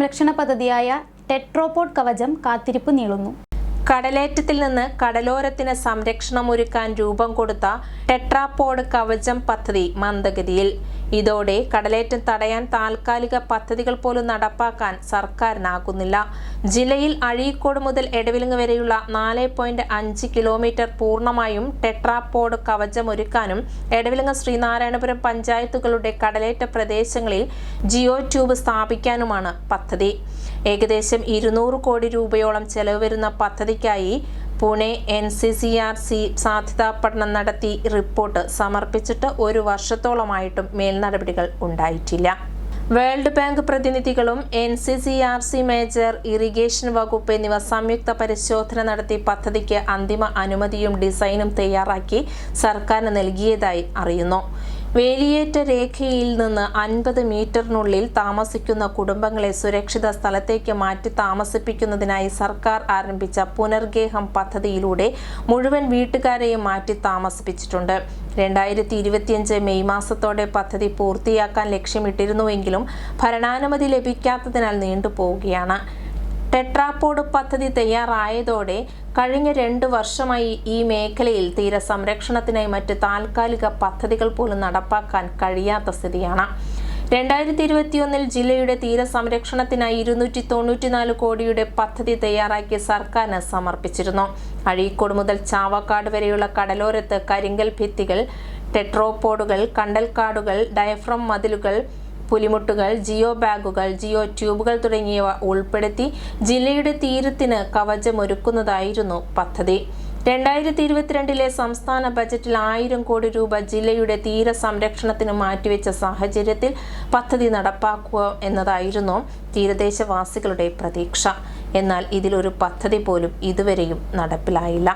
സംരക്ഷണ പദ്ധതിയായ ടെട്രോപോഡ് കവചം കാത്തിരിപ്പ് നീളുന്നു. കടലേറ്റത്തിൽ നിന്ന് കടലോരത്തിന് സംരക്ഷണമൊരുക്കാൻ രൂപം കൊടുത്ത ടെട്രാപോഡ് കവചം പദ്ധതി മന്ദഗതിയിൽ. ഇതോടെ കടലേറ്റം തടയാൻ താൽക്കാലിക പദ്ധതികൾ പോലും നടപ്പാക്കാൻ സർക്കാരിനാകുന്നില്ല. ജില്ലയിൽ അഴീക്കോട് മുതൽ എടവിലങ്ങ് വരെയുള്ള നാല് പോയിന്റ് അഞ്ച് കിലോമീറ്റർ പൂർണമായും ടെട്രാപോഡ് കവചമൊരുക്കാനും എടവിലങ്ങ് ശ്രീനാരായണപുരം പഞ്ചായത്തുകളുടെ കടലേറ്റ പ്രദേശങ്ങളിൽ ജിയോ ട്യൂബ് സ്ഥാപിക്കാനുമാണ് പദ്ധതി. ഏകദേശം ഇരുന്നൂറ് കോടി രൂപയോളം ചെലവ് വരുന്ന പദ്ധതിക്കായി Pune N C C R C സാധ്യതാ പഠനം നടത്തി റിപ്പോർട്ട് സമർപ്പിച്ചിട്ട് ഒരു വർഷത്തോളമായിട്ടും മേൽനടപടികൾ ഉണ്ടായിട്ടില്ല. വേൾഡ് ബാങ്ക് പ്രതിനിധികളും N C C R C major irrigation വകുപ്പ് എന്നിവ സംയുക്ത പരിശോധന നടത്തി പദ്ധതിക്ക് അന്തിമ അനുമതിയും ഡിസൈനും തയ്യാറാക്കി സർക്കാരിന് നൽകിയതായി അറിയുന്നു. വേലിയേറ്റ രേഖയിൽ നിന്ന് അൻപത് മീറ്ററിനുള്ളിൽ താമസിക്കുന്ന കുടുംബങ്ങളെ സുരക്ഷിത സ്ഥലത്തേക്ക് മാറ്റി താമസിപ്പിക്കുന്നതിനായി സർക്കാർ ആരംഭിച്ച പുനർഗേഹം പദ്ധതിയിലൂടെ മുഴുവൻ വീട്ടുകാരെയും മാറ്റി താമസിപ്പിച്ചിട്ടുണ്ട്. രണ്ടായിരത്തി ഇരുപത്തിയഞ്ച് മെയ് മാസത്തോടെ പദ്ധതി പൂർത്തിയാക്കാൻ ലക്ഷ്യമിട്ടിരുന്നുവെങ്കിലും ഭരണാനുമതി ലഭിക്കാത്തതിനാൽ നീണ്ടുപോവുകയാണ്. ടെട്രാപോഡ് പദ്ധതി തയ്യാറായതോടെ കഴിഞ്ഞ രണ്ട് വർഷമായി ഈ മേഖലയിൽ തീര സംരക്ഷണത്തിനായി മറ്റ് താൽക്കാലിക പദ്ധതികൾ പോലും നടപ്പാക്കാൻ കഴിയാത്ത സ്ഥിതിയാണ്. രണ്ടായിരത്തി ഇരുപത്തിയൊന്നിൽ ജില്ലയുടെ തീരസംരക്ഷണത്തിനായി ഇരുന്നൂറ്റി തൊണ്ണൂറ്റിനാല് കോടിയുടെ പദ്ധതി തയ്യാറാക്കി സർക്കാരിന് സമർപ്പിച്ചിരുന്നു. അഴീക്കോട് മുതൽ ചാവക്കാട് വരെയുള്ള കടലോരത്ത് കരിങ്കൽ ഭിത്തികൾ ടെട്രോപോഡുകൾ കണ്ടൽക്കാടുകൾ ഡയഫ്രം മതിലുകൾ പുലിമുട്ടുകൾ ജിയോ ബാഗുകൾ ജിയോ ട്യൂബുകൾ തുടങ്ങിയവ ഉൾപ്പെടുത്തി ജില്ലയുടെ തീരത്തിന് കവചമൊരുക്കുന്നതായിരുന്നു പദ്ധതി. രണ്ടായിരത്തി ഇരുപത്തിരണ്ടിലെ സംസ്ഥാന ബജറ്റിൽ ആയിരം കോടി രൂപ ജില്ലയുടെ തീര സംരക്ഷണത്തിന് മാറ്റിവെച്ച സാഹചര്യത്തിൽ പദ്ധതി നടപ്പാക്കുക എന്നതായിരുന്നു തീരദേശവാസികളുടെ പ്രതീക്ഷ. എന്നാൽ ഇതിലൊരു പദ്ധതി പോലും ഇതുവരെയും നടപ്പിലായില്ല.